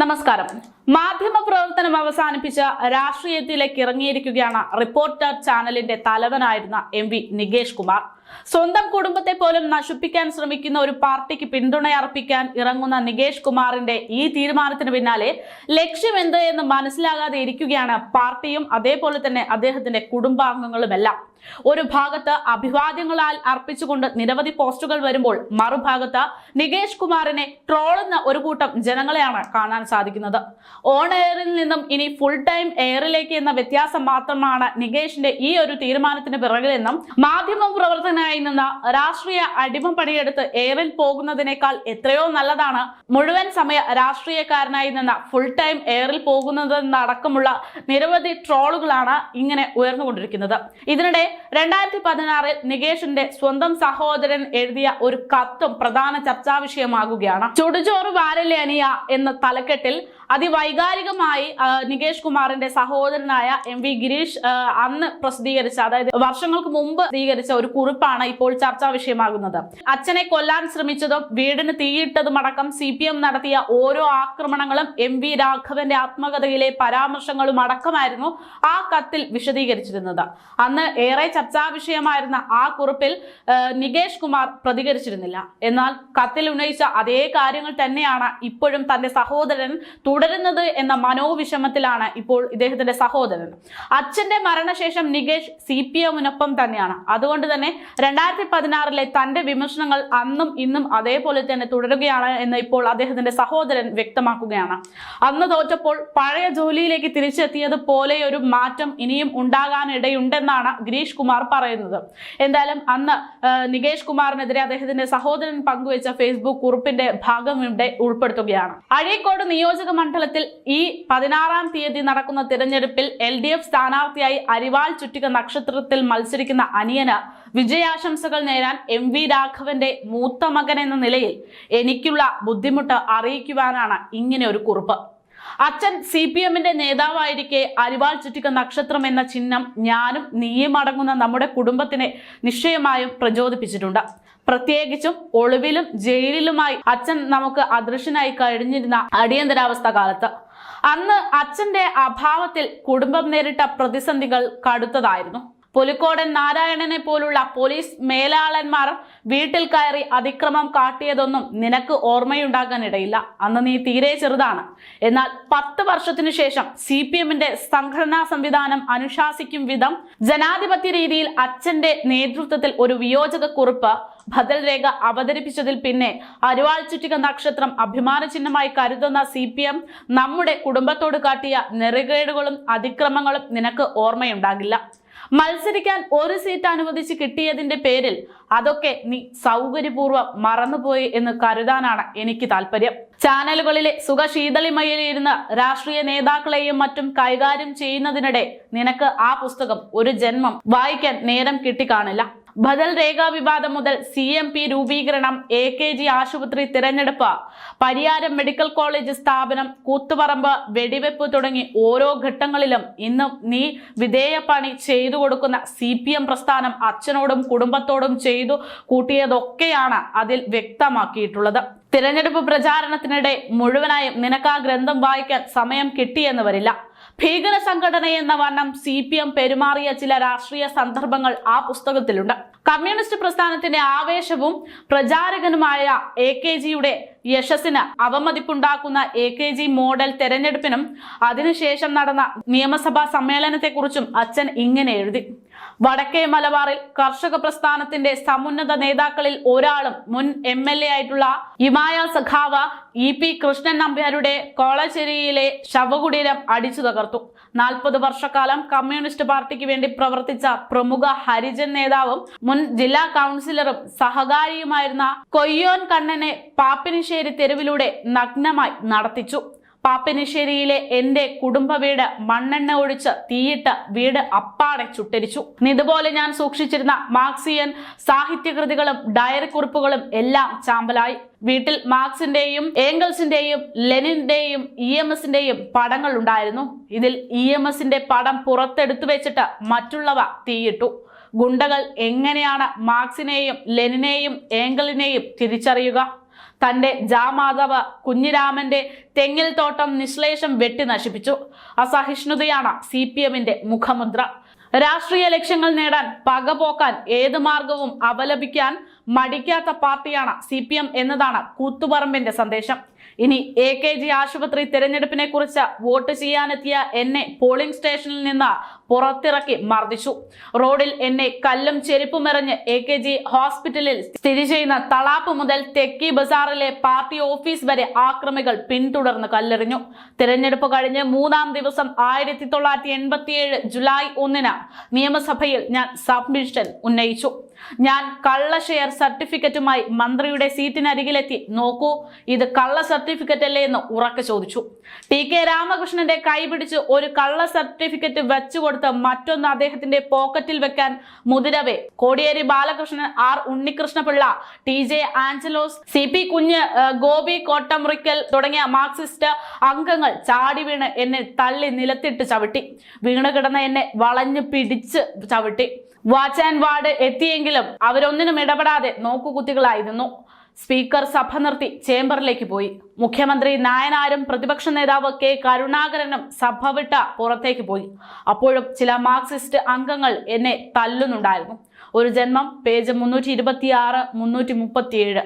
നമസ്കാരം. മാധ്യമ പ്രവർത്തനം അവസാനിപ്പിച്ച രാഷ്ട്രീയത്തിലേക്ക് ഇറങ്ങിയിരിക്കുകയാണ് റിപ്പോർട്ടർ ചാനലിന്റെ തലവനായിരുന്ന എം വി നികേഷ് കുമാർ. സ്വന്തം കുടുംബത്തെ പോലും നശിപ്പിക്കാൻ ശ്രമിക്കുന്ന ഒരു പാർട്ടിക്ക് പിന്തുണയർപ്പിക്കാൻ ഇറങ്ങുന്ന നികേഷ് കുമാറിന്റെ ഈ തീരുമാനത്തിന് പിന്നാലെ ലക്ഷ്യം എന്ത് എന്ന് മനസ്സിലാകാതെ ഇരിക്കുകയാണ് പാർട്ടിയും അതേപോലെ തന്നെ അദ്ദേഹത്തിന്റെ കുടുംബാംഗങ്ങളുമെല്ലാം. ഒരു ഭാഗത്ത് അഭിവാദ്യങ്ങളാൽ അർപ്പിച്ചുകൊണ്ട് നിരവധി പോസ്റ്റുകൾ വരുമ്പോൾ മറുഭാഗത്ത് നികേഷ് കുമാറിനെ ട്രോളുന്ന ഒരു കൂട്ടം ജനങ്ങളെയാണ് കാണാൻ സാധിക്കുന്നത്. ഓൺ എയറിൽ നിന്നും ഇനി ഫുൾ ടൈം എയറിലേക്ക് എന്ന വ്യത്യാസം മാത്രമാണ് നികേഷിന്റെ ഈ ഒരു തീരുമാനത്തിന് പിറകിലെന്നും മാധ്യമ പ്രവർത്തകനായി നിന്ന് രാഷ്ട്രീയ അടിമ പണിയെടുത്ത് എയറിൽ പോകുന്നതിനേക്കാൾ എത്രയോ നല്ലതാണ് മുഴുവൻ സമയ രാഷ്ട്രീയക്കാരനായി നിന്ന് ഫുൾ ടൈം എയറിൽ പോകുന്നതെന്നടക്കമുള്ള നിരവധി ട്രോളുകളാണ് ഇങ്ങനെ ഉയർന്നുകൊണ്ടിരിക്കുന്നത്. ഇതിനിടെ രണ്ടായിരത്തി പതിനാറിൽ നികേഷിന്റെ സ്വന്തം സഹോദരൻ എഴുതിയ ഒരു കത്തും പ്രധാന ചർച്ചാ വിഷയമാകുകയാണ്. ചുടുചോറ് വാരലെ അനിയ എന്ന തലക്കെട്ടിൽ അതിവൈകാരികമായി നികേഷ് കുമാറിന്റെ സഹോദരനായ എം വി ഗിരീഷ് അന്ന് പ്രസിദ്ധീകരിച്ച അതായത് വർഷങ്ങൾക്ക് മുമ്പ് പ്രസിദ്ധീകരിച്ച ഒരു കുറിപ്പാണ് ഇപ്പോൾ ചർച്ചാ വിഷയമാകുന്നത്. അച്ഛനെ കൊല്ലാൻ ശ്രമിച്ചതും വീടിന് തീയിട്ടതും അടക്കം സി പി എം നടത്തിയ ഓരോ ആക്രമണങ്ങളും എം വി രാഘവന്റെ ആത്മകഥയിലെ പരാമർശങ്ങളും അടക്കമായിരുന്നു ആ കത്തിൽ വിശദീകരിച്ചിരുന്നത്. അന്ന് ഏറെ ചർച്ചാ വിഷയമായിരുന്ന ആ കുറിപ്പിൽ നികേഷ് കുമാർ പ്രതികരിച്ചിരുന്നില്ല. എന്നാൽ കത്തിൽ ഉന്നയിച്ച അതേ കാര്യങ്ങൾ തന്നെയാണ് ഇപ്പോഴും തന്റെ സഹോദരൻ തുടരുന്നത് എന്ന മനോവിഷമത്തിലാണ് ഇപ്പോൾ ഇദ്ദേഹത്തിന്റെ സഹോദരൻ. അച്ഛന്റെ മരണശേഷം നികേഷ് സി പി എമ്മിനൊപ്പം തന്നെയാണ്. അതുകൊണ്ട് തന്നെ രണ്ടായിരത്തി പതിനാറിലെ തന്റെ വിമർശനങ്ങൾ അന്നും ഇന്നും അതേപോലെ തന്നെ തുടരുകയാണ് എന്ന് ഇപ്പോൾ അദ്ദേഹത്തിന്റെ സഹോദരൻ വ്യക്തമാക്കുകയാണ്. അന്ന് തോറ്റപ്പോൾ പഴയ ജോലിയിലേക്ക് തിരിച്ചെത്തിയത് പോലെ ഒരു മാറ്റം ഇനിയും ഉണ്ടാകാനിടയുണ്ടെന്നാണ് ഗിരീഷ് കുമാർ പറയുന്നത്. എന്തായാലും അന്ന് നികേഷ് കുമാറിനെതിരെ അദ്ദേഹത്തിന്റെ സഹോദരൻ പങ്കുവച്ച ഫേസ്ബുക്ക് കുറിപ്പിന്റെ ഭാഗം ഇവിടെ ഉൾപ്പെടുത്തുകയാണ്. അഴീക്കോട് നിയോജക മണ്ഡലത്തിൽ ഈ പതിനാറാം തീയതി നടക്കുന്ന തിരഞ്ഞെടുപ്പിൽ എൽ ഡി എഫ് സ്ഥാനാർത്ഥിയായി അരിവാൾ ചുറ്റിക നക്ഷത്രത്തിൽ മത്സരിക്കുന്ന അനിയന് വിജയാശംസകൾ നേരാൻ എം വി രാഘവന്റെ മൂത്ത മകൻ എന്ന നിലയിൽ എനിക്കുള്ള ബുദ്ധിമുട്ട് അറിയിക്കുവാനാണ് ഇങ്ങനെ ഒരു കുറിപ്പ്. അച്ഛൻ സി പി എമ്മിന്റെ നേതാവായിരിക്കെ അരിവാൾ ചുറ്റിക നക്ഷത്രം എന്ന ചിഹ്നം ഞാനും നീയും അടങ്ങുന്ന നമ്മുടെ കുടുംബത്തിനെ നിശ്ചയമായും പ്രചോദിപ്പിച്ചിട്ടുണ്ട്. പ്രത്യേകിച്ചും ഒളിവിലും ജയിലിലുമായി അച്ഛൻ നമുക്ക് അദൃശ്യനായി കഴിഞ്ഞിരുന്ന അടിയന്തരാവസ്ഥ കാലത്ത്. അന്ന് അച്ഛന്റെ അഭാവത്തിൽ കുടുംബം നേരിട്ട പ്രതിസന്ധികൾ കടുത്തതായിരുന്നു. പുലിക്കോടൻ നാരായണനെ പോലുള്ള പോലീസ് മേലാളന്മാർ വീട്ടിൽ കയറി അതിക്രമം കാട്ടിയതൊന്നും നിനക്ക് ഓർമ്മയുണ്ടാകാനിടയില്ല അന്ന് നീ തീരെ ചെറുതാണ്. എന്നാൽ പത്ത് വർഷത്തിനു ശേഷം സി പി എമ്മിന്റെ സംഘടനാ സംവിധാനം അനുശാസിക്കും വിധം ജനാധിപത്യ രീതിയിൽ അച്ഛന്റെ നേതൃത്വത്തിൽ ഒരു വിയോജക കുറിപ്പ് ഭദ്രരേഖ രേഖ അവതരിപ്പിച്ചതിൽ പിന്നെ അരുവാൾ ചുറ്റിക നക്ഷത്രം അഭിമാന ചിഹ്നമായി കരുതുന്ന സി പി എം നമ്മുടെ കുടുംബത്തോട് കാട്ടിയ നെറുകേടുകളും അതിക്രമങ്ങളും നിനക്ക് ഓർമ്മയുണ്ടാകില്ല. മത്സരിക്കാൻ ഒരു സീറ്റ് അനുവദിച്ച് കിട്ടിയതിന്റെ പേരിൽ അതൊക്കെ നീ സൗകര്യപൂർവം മറന്നുപോയി എന്ന് കരുതാനാണ് എനിക്ക് താല്പര്യം. ചാനലുകളിലെ സുഖശീതളിമയിലിരുന്ന് രാഷ്ട്രീയ നേതാക്കളെയും മറ്റും കൈകാര്യം ചെയ്യുന്നതിനിടെ നിനക്ക് ആ പുസ്തകം ഒരു ജന്മം വായിക്കാൻ നേരം കിട്ടിക്കാണില്ല. ബദൽ രേഖാ വിവാദം മുതൽ സി എം പി രൂപീകരണം എ കെ ജി ആശുപത്രി തിരഞ്ഞെടുപ്പ് പരിയാരം മെഡിക്കൽ കോളേജ് സ്ഥാപനം കൂത്തുപറമ്പ് വെടിവെപ്പ് തുടങ്ങി ഓരോ ഘട്ടങ്ങളിലും ഇന്നും നീ വിധേയപ്പണി ചെയ്തു കൊടുക്കുന്ന സി പി എം പ്രസ്ഥാനം അച്ഛനോടും കുടുംബത്തോടും ചെയ്തു കൂട്ടിയതൊക്കെയാണ് അതിൽ വ്യക്തമാക്കിയിട്ടുള്ളത്. തിരഞ്ഞെടുപ്പ് പ്രചാരണത്തിനിടെ മുഴുവനായും നിനക്ക് ആ ഗ്രന്ഥം വായിക്കാൻ സമയം കിട്ടിയെന്ന് വരില്ല ഭീകര സംഘടന എന്ന വണ്ണം സി പി എം പെരുമാറിയ ചില രാഷ്ട്രീയ സന്ദർഭങ്ങൾ ആ പുസ്തകത്തിലുണ്ട്. കമ്മ്യൂണിസ്റ്റ് പ്രസ്ഥാനത്തിന്റെ ആവേശവും പ്രചാരകനുമായ എ കെ ജിയുടെ യശസ്സിന് അവമതിപ്പുണ്ടാക്കുന്ന എ കെ ജി മോഡൽ തെരഞ്ഞെടുപ്പിനും അതിനുശേഷം നടന്ന നിയമസഭാ സമ്മേളനത്തെക്കുറിച്ചും അച്ഛൻ ഇങ്ങനെ എഴുതി. വടക്കേ മലബാറിൽ കർഷക പ്രസ്ഥാനത്തിന്റെ സമുന്നത നേതാക്കളിൽ ഒരാളും മുൻ എം എൽ എ ആയിട്ടുള്ള ഇമായ സഖാവ ഇ പി കൃഷ്ണൻ നമ്പ്യാരുടെ കോളശ്ശേരിയിലെ ശവകുടീരം അടിച്ചു തകർത്തു നാൽപ്പത് വർഷക്കാലം കമ്മ്യൂണിസ്റ്റ് പാർട്ടിക്ക് വേണ്ടി പ്രവർത്തിച്ച പ്രമുഖ ഹരിജൻ നേതാവും മുൻ ജില്ലാ കൗൺസിലറും സഹകാരിയുമായിരുന്ന കൊയ്യോൻ കണ്ണനെ പാപ്പിനിശ്ശേരി തെരുവിലൂടെ നഗ്നമായി നടത്തിച്ചു. പാപ്പിനിശ്ശേരിയിലെ എന്റെ കുടുംബ വീട് മണ്ണെണ്ണ ഒഴിച്ച് തീയിട്ട് വീട് അപ്പാടെ ചുട്ടരിച്ചു. ഇതുപോലെ ഞാൻ സൂക്ഷിച്ചിരുന്ന മാർക്സിയൻ സാഹിത്യകൃതികളും ഡയറി കുറിപ്പുകളും എല്ലാം ചാമ്പലായി. വീട്ടിൽ മാർക്സിന്റെയും ഏംഗൽസിന്റെയും ലെനിന്റെയും ഇ എം എസിന്റെയും പടങ്ങൾ ഉണ്ടായിരുന്നു. ഇതിൽ ഇ എം എസിന്റെ പടം പുറത്തെടുത്തു വെച്ചിട്ട് മറ്റുള്ളവ തീയിട്ടു. ഗുണ്ടകൾ എങ്ങനെയാണ് മാർക്സിനെയും ലെനിനെയും ഏംഗലിനെയും തിരിച്ചറിയുക? തന്റെ ജാമാതാവ് കുഞ്ഞിരാമന്റെ തെങ്ങിൽ തോട്ടം നിശ്ലേഷം വെട്ടി നശിപ്പിച്ചു. അസഹിഷ്ണുതയാണ് സി പി എമ്മിന്റെ മുഖമുദ്ര. രാഷ്ട്രീയ ലക്ഷ്യങ്ങൾ നേടാൻ പകപോക്കാൻ ഏത് മാർഗവും അപലപിക്കാൻ മടിക്കാത്ത പാർട്ടിയാണ് സി പി എം എന്നതാണ് കൂത്തുപറമ്പിന്റെ സന്ദേശം. ഇനി എ കെ ജി ആശുപത്രി തിരഞ്ഞെടുപ്പിനെ കുറിച്ച് വോട്ട് ചെയ്യാനെത്തിയ എന്നെ പോളിംഗ് സ്റ്റേഷനിൽ നിന്ന് പുറത്തിറക്കി മർദ്ദിച്ചു. റോഡിൽ എന്നെ കല്ലും ചെരുപ്പും എറിഞ്ഞ് എ കെ ജി ഹോസ്പിറ്റലിൽ സ്ഥിതി ചെയ്യുന്ന തളാപ്പ് മുതൽ തെക്കി ബസാറിലെ പാർട്ടി ഓഫീസ് വരെ ആക്രമികൾ പിന്തുടർന്ന് കല്ലെറിഞ്ഞു. തിരഞ്ഞെടുപ്പ് കഴിഞ്ഞ് മൂന്നാം ദിവസം ആയിരത്തി തൊള്ളായിരത്തി എൺപത്തിയേഴ് ജൂലൈ ഒന്നിന് നിയമസഭയിൽ ഞാൻ സബ്മിഷൻ ഉന്നയിച്ചു. ഞാൻ കള്ള ഷെയർ സർട്ടിഫിക്കറ്റുമായി മന്ത്രിയുടെ സീറ്റിനരികിലെത്തി നോക്കൂ ഇത് കള്ള സർട്ടിഫിക്കറ്റ് അല്ലേ എന്ന് ഉറക്കെ ചോദിച്ചു. ടി കെ രാമകൃഷ്ണന്റെ കൈപിടിച്ച് ഒരു കള്ള സർട്ടിഫിക്കറ്റ് വെച്ചുകൊടുത്ത് മറ്റൊന്ന് അദ്ദേഹത്തിന്റെ പോക്കറ്റിൽ വെക്കാൻ മുതിരവെ. Kodiyeri Balakrishnan R Unnikrishnapillai T J Anjalose C P Kunju Gopi Kottamurikkal തുടങ്ങിയ മാർക്സിസ്റ്റ് അംഗങ്ങൾ ചാടി വീണ് എന്നെ തള്ളി നിലത്തിട്ട് ചവിട്ടി. വീണ് കിടന്ന എന്നെ വളഞ്ഞു പിടിച്ച് ചവിട്ടി. വാച്ച് ആൻഡ് വാർഡ് എത്തിയെങ്കിലും അവരൊന്നിനും ഇടപെടാതെ നോക്കുകുത്തികളായിരുന്നു സ്പീക്കർ സഭ നിർത്തി ചേംബറിലേക്ക് പോയി. മുഖ്യമന്ത്രി നായനാരും പ്രതിപക്ഷ നേതാവ് കെ കരുണാകരനും സഭ വിട്ട പുറത്തേക്ക് പോയി. അപ്പോഴും ചില മാർക്സിസ്റ്റ് അംഗങ്ങൾ എന്നെ തല്ലുന്നുണ്ടായിരുന്നു. ഒരു ജന്മം പേജ് മുന്നൂറ്റി ഇരുപത്തി ആറ് മുന്നൂറ്റി മുപ്പത്തിയേഴ്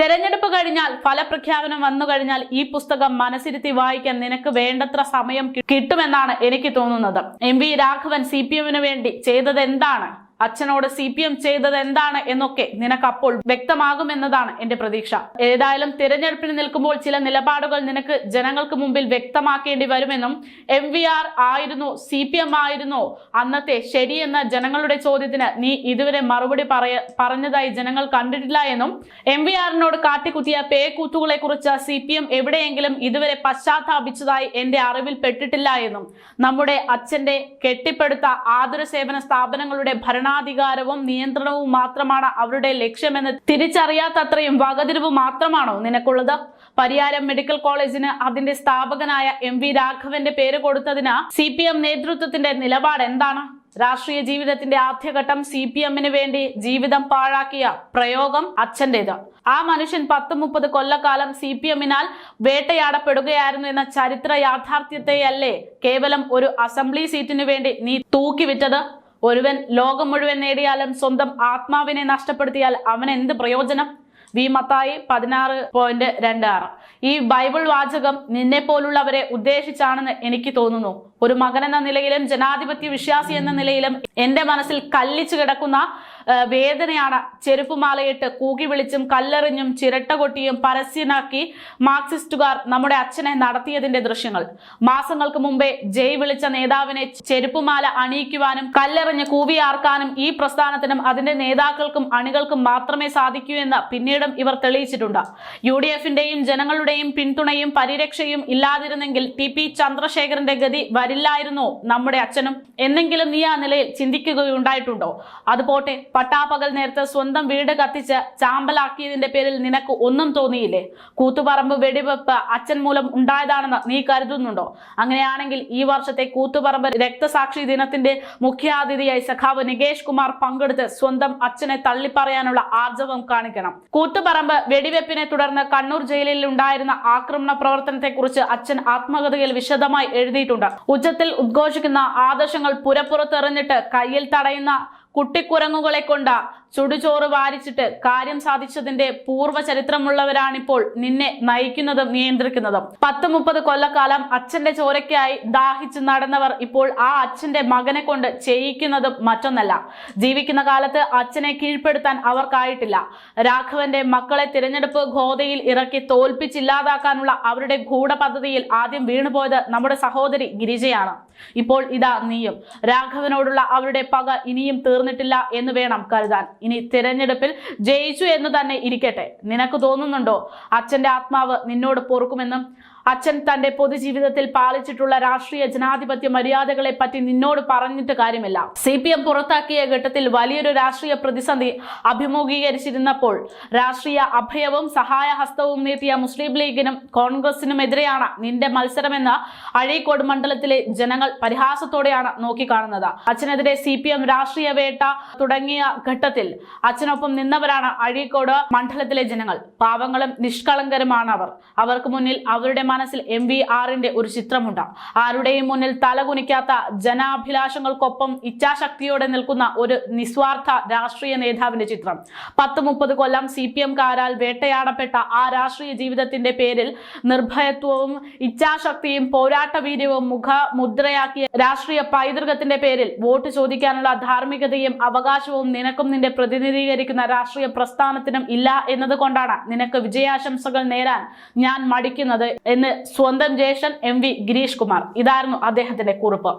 തെരഞ്ഞെടുപ്പ് കഴിഞ്ഞാൽ ഫലപ്രഖ്യാപനം വന്നു കഴിഞ്ഞാൽ ഈ പുസ്തകം മനസ്സിരുത്തി വായിക്കാൻ നിനക്ക് വേണ്ടത്ര സമയം കിട്ടുമെന്നാണ് എനിക്ക് തോന്നുന്നത്. M V Raghavan C P എമ്മിന് വേണ്ടി ചെയ്തത് എന്താണ് അച്ഛനോട് സി പി എം ചെയ്തത് എന്താണ് എന്നൊക്കെ നിനക്ക് അപ്പോൾ വ്യക്തമാകുമെന്നതാണ് എന്റെ പ്രതീക്ഷ. ഏതായാലും തിരഞ്ഞെടുപ്പിന് നിൽക്കുമ്പോൾ ചില നിലപാടുകൾ നിനക്ക് ജനങ്ങൾക്ക് മുമ്പിൽ വ്യക്തമാക്കേണ്ടി വരുമെന്നും എം വി ആർ ആയിരുന്നു സി പി എം ആയിരുന്നു. അന്നത്തെ ശരിയെന്ന ജനങ്ങളുടെ ചോദ്യത്തിന് നീ ഇതുവരെ മറുപടി പറയ പറഞ്ഞതായി ജനങ്ങൾ കണ്ടിട്ടില്ല എന്നും എം വി ആറിനോട് കാട്ടിക്കുത്തിയ പേക്കൂത്തുകളെ കുറിച്ച് സി പി എം എവിടെയെങ്കിലും ഇതുവരെ പശ്ചാത്താപിച്ചതായി എന്റെ അറിവിൽ പെട്ടിട്ടില്ല എന്നും നമ്മുടെ അച്ഛന്റെ കെട്ടിപ്പടുത്ത ആതുര സേവന സ്ഥാപനങ്ങളുടെ ഭരണാധികാരവും നിയന്ത്രണവും മാത്രമാണ് അവരുടെ ലക്ഷ്യമെന്ന് തിരിച്ചറിയാത്തത്രയും വകതിരിവ് മാത്രമാണോ നിനക്കുള്ളത്? പരിയാരം മെഡിക്കൽ കോളേജിന് അതിന്റെ സ്ഥാപകനായ എം വി രാഘവന്റെ പേര് കൊടുത്തതിന് സി പി എം നേതൃത്വത്തിന്റെ നിലപാട് എന്താണ്? രാഷ്ട്രീയ ജീവിതത്തിന്റെ ആദ്യഘട്ടം സി പി എമ്മിന് വേണ്ടി ജീവിതം പാഴാക്കിയ പ്രയോഗം അച്ഛന്റേത്. ആ മനുഷ്യൻ പത്ത് മുപ്പത് കൊല്ലക്കാലം സി പി എമ്മിനാൽ വേട്ടയാടപ്പെടുകയായിരുന്നു എന്ന ചരിത്ര യാഥാർത്ഥ്യത്തെയല്ലേ കേവലം ഒരു അസംബ്ലി സീറ്റിനു വേണ്ടി നീ തൂക്കിവിറ്റത്? ഒരുവൻ ലോകം മുഴുവൻ നേടിയാലും സ്വന്തം ആത്മാവിനെ നഷ്ടപ്പെടുത്തിയാൽ അവൻ എന്ത് പ്രയോജനം? വി മത്തായി പതിനാറ് പോയിന്റ് രണ്ട് ആറ്. ഈ ബൈബിൾ വാചകം നിന്നെ പോലുള്ളവരെ ഉദ്ദേശിച്ചാണെന്ന് എനിക്ക് തോന്നുന്നു. ഒരു മകൻ എന്ന നിലയിലും ജനാധിപത്യ വിശ്വാസി എന്ന നിലയിലും എന്റെ മനസ്സിൽ കല്ലിച്ചു കിടക്കുന്ന വേദനയാണ്. ചെരുപ്പുമാലയിട്ട് കൂകി വിളിച്ചും കല്ലെറിഞ്ഞും ചിരട്ട കൊട്ടിയും പരസ്യനാക്കി മാർക്സിസ്റ്റുകാർ നമ്മുടെ അച്ഛനെ നടത്തിയതിന്റെ ദൃശ്യങ്ങൾ. മാസങ്ങൾക്ക് മുമ്പേ ജയ് വിളിച്ച നേതാവിനെ ചെരുപ്പുമാല അണിയിക്കുവാനും കല്ലെറിഞ്ഞ് കൂവിയാർക്കാനും ഈ പ്രസ്ഥാനത്തിനും അതിന്റെ നേതാക്കൾക്കും അണികൾക്കും മാത്രമേ സാധിക്കൂ എന്ന് പിന്നീടും ഇവർ തെളിയിച്ചിട്ടുണ്ട്. യു ഡി എഫിന്റെയും ജനങ്ങളുടെയും പിന്തുണയും പരിരക്ഷയും ഇല്ലാതിരുന്നെങ്കിൽ ടി പി ചന്ദ്രശേഖരന്റെ ഗതി വരില്ലായിരുന്നോ നമ്മുടെ അച്ഛനും. എന്നെങ്കിലും നീ ആ നിലയിൽ ചിന്തിക്കുകയുണ്ടായിട്ടുണ്ടോ? അത് പോട്ടെ പട്ടാപ്പകൽ നേരത്ത് സ്വന്തം വീട് കത്തിച്ച് ചാമ്പലാക്കിയതിന്റെ പേരിൽ നിനക്ക് ഒന്നും തോന്നിയില്ലേ? കൂത്തുപറമ്പ് വെടിവെപ്പ് അച്ഛൻ മൂലം ഉണ്ടായതാണെന്ന് നീ കരുതുന്നുണ്ടോ? അങ്ങനെയാണെങ്കിൽ ഈ വർഷത്തെ കൂത്തുപറമ്പ് രക്തസാക്ഷി ദിനത്തിന്റെ മുഖ്യാതിഥിയായി സഖാവ് നികേഷ് കുമാർ പങ്കെടുത്ത് സ്വന്തം അച്ഛനെ തള്ളിപ്പറയാനുള്ള ആർജവം കാണിക്കണം. കൂത്തുപറമ്പ് വെടിവെപ്പിനെ തുടർന്ന് കണ്ണൂർ ജയിലിൽ ഉണ്ടായിരുന്ന ആക്രമണ പ്രവർത്തനത്തെക്കുറിച്ച് അച്ഛൻ ആത്മകഥയിൽ വിശദമായി എഴുതിയിട്ടുണ്ട്. ഉച്ചത്തിൽ ഉദ്ഘോഷിക്കുന്ന ആദർശങ്ങൾ പുരപ്പുറത്തെറിഞ്ഞിട്ട് കയ്യിൽ തടയുന്ന കുട്ടിക്കുരങ്ങുകളെ കൊണ്ട് ചുടുചോറ് വാരിച്ചിട്ട് കാര്യം സാധിച്ചതിന്റെ പൂർവ ചരിത്രമുള്ളവരാണിപ്പോൾ നിന്നെ നയിക്കുന്നതും നിയന്ത്രിക്കുന്നതും. പത്ത് മുപ്പത് കൊല്ലക്കാലം അച്ഛന്റെ ചോരയ്ക്കായി ദാഹിച്ച് നടന്നവർ ഇപ്പോൾ ആ അച്ഛന്റെ മകനെ കൊണ്ട് ചെയ്യിക്കുന്നതും മറ്റൊന്നല്ല. ജീവിക്കുന്ന കാലത്ത് അച്ഛനെ കീഴ്പ്പെടുത്താൻ അവർക്കായിട്ടില്ല. രാഘവന്റെ മക്കളെ തിരഞ്ഞെടുപ്പ് ഗോതയിൽ ഇറക്കി തോൽപ്പിച്ചില്ലാതാക്കാനുള്ള അവരുടെ ഗൂഢപദ്ധതിയിൽ ആദ്യം വീണുപോയത് നമ്മുടെ സഹോദരി ഗിരിജയാണ്. ഇപ്പോൾ ഇതാ നീയും. രാഘവനോടുള്ള അവരുടെ പക ഇനിയും തീർന്നിട്ടില്ല എന്ന് വേണം കരുതാൻ. ഇനി തിരഞ്ഞെടുപ്പിൽ ജയിച്ചു എന്ന് തന്നെ ഇരിക്കട്ടെ. നിനക്ക് തോന്നുന്നുണ്ടോ? അച്ഛന്റെ ആത്മാവ് നിന്നോട് പൊറുക്കുമെന്നും അച്ഛൻ തന്റെ പൊതുജീവിതത്തിൽ പാലിച്ചിട്ടുള്ള രാഷ്ട്രീയ ജനാധിപത്യ മര്യാദകളെ പറ്റി നിന്നോട് പറഞ്ഞിട്ട് കാര്യമില്ല. സി പി എം പുറത്താക്കിയ ഘട്ടത്തിൽ വലിയൊരു രാഷ്ട്രീയ പ്രതിസന്ധി അഭിമുഖീകരിച്ചിരുന്നപ്പോൾ രാഷ്ട്രീയ അഭയവും സഹായഹസ്തവും നീട്ടിയ മുസ്ലിം ലീഗിനും കോൺഗ്രസിനും എതിരെയാണ് നിന്റെ മത്സരമെന്ന് അഴീക്കോട് മണ്ഡലത്തിലെ ജനങ്ങൾ പരിഹാസത്തോടെയാണ് നോക്കിക്കാണുന്നത്. അച്ഛനെതിരെ സി പി എം രാഷ്ട്രീയ വേട്ട തുടങ്ങിയ ഘട്ടത്തിൽ അച്ഛനൊപ്പം നിന്നവരാണ് അഴീക്കോട് മണ്ഡലത്തിലെ ജനങ്ങൾ. പാവങ്ങളും നിഷ്കളങ്കരുമാണ് അവർ അവർക്ക് മുന്നിൽ അവരുടെ മനസ്സിൽ എം വി ആറിന്റെ ഒരു ചിത്രമുണ്ട്. ആരുടെയും മുന്നിൽ തലകുനിക്കാത്ത ജനാഭിലാഷങ്ങൾക്കൊപ്പം ഇച്ഛാശക്തിയോടെ നിൽക്കുന്ന ഒരു നിസ്വാർത്ഥ രാഷ്ട്രീയ നേതാവിന്റെ ചിത്രം. പത്ത് മുപ്പത് കൊല്ലം സി പി എംകാരാൽ വേട്ടയാടപ്പെട്ട ആ രാഷ്ട്രീയ ജീവിതത്തിന്റെ പേരിൽ നിർഭയത്വവും ഇച്ഛാശക്തിയും പോരാട്ടവീര്യവും മുഖ മുദ്രയാക്കിയ രാഷ്ട്രീയ പൈതൃകത്തിന്റെ പേരിൽ വോട്ട് ചോദിക്കാനുള്ള ധാർമ്മികതയും അവകാശവും നിനക്കും നിന്റെ പ്രതിനിധീകരിക്കുന്ന രാഷ്ട്രീയ പ്രസ്ഥാനത്തിനും ഇല്ല എന്നതുകൊണ്ടാണ് നിനക്ക് വിജയാശംസകൾ നേരാൻ ഞാൻ മടിക്കുന്നത് എന്ന് സ്വന്തം ജ്യേഷ്ഠൻ എം വി ഗിരീഷ് കുമാർ. ഇതായിരുന്നു അദ്ദേഹത്തിന്റെ കുറിപ്പ്.